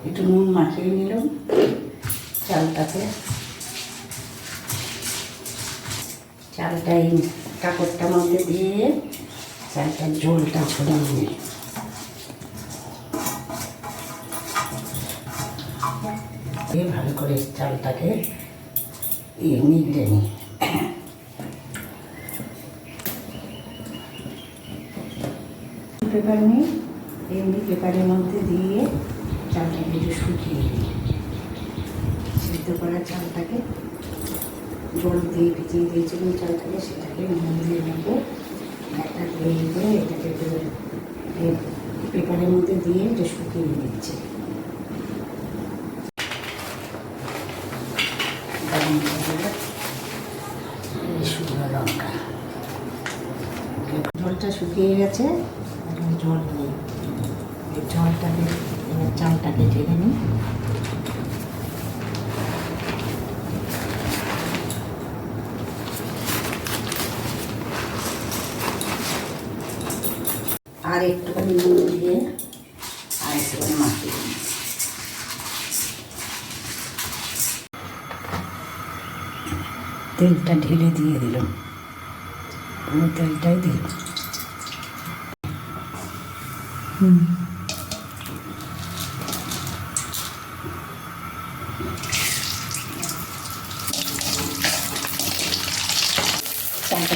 একটু নুন মাখিয়ে নিলাম চালটাতে চালটা এই কাপড়টার মধ্যে দিয়ে চালটার ঝোলটা ছড়িয়ে নিই ভালো করে চালটাকে নিগড়ে নিই পেপার নিই এমনি পেপারের মধ্যে দিয়ে চালটাকে একটু শুকিয়ে দিই সিদ্ধ করা চালটাকে জল দিয়ে ভিজিয়ে দিয়েছিলাম চালটাকে, সেটাকে নুন দিয়ে নেব। একটা দিয়ে দিয়ে এটাকে পেপারের মধ্যে দিয়ে এটা শুকিয়ে লঙ্কা জলটা শুকিয়ে গেছে জল নেই জলটাকে এবার চালটাকে ঢেলে নিই। আর একটুখানি নুন দিয়ে আর একটুখানি মাখিয়ে নিই। তেলটা ঢেলে দিয়ে দিলাম। তেলটাই দিলাম।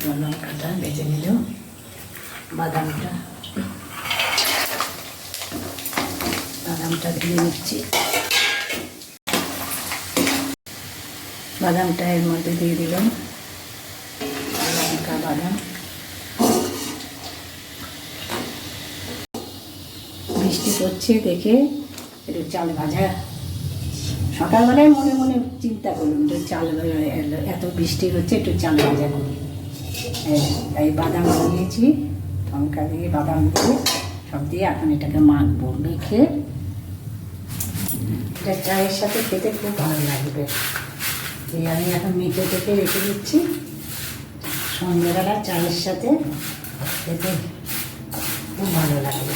লঙ্কাটা ভেজে নিল বাদামটা বাদামটা দিয়ে নিচ্ছি বাদামটা এর মধ্যে দিয়ে দিলাম লঙ্কা বাদাম বৃষ্টি পড়ছে দেখে একটু চাল ভাজা সকালবেলায় মনে মনে চিন্তা করলাম যে চাল এত বৃষ্টি হচ্ছে একটু চাল ভাজা করি এই বাদাম দিয়েছি, লঙ্কা দিয়ে বাদাম দিয়ে সব দিয়ে এখন এটাকে মাখবো, মেখে। এটা চায়ের সাথে খেতে খুব ভালো লাগবে। এই আমি এখন মেখে টেখে রেখে দিচ্ছি। সন্ধ্যেবেলা চায়ের সাথে খেতে খুব ভালো লাগবে।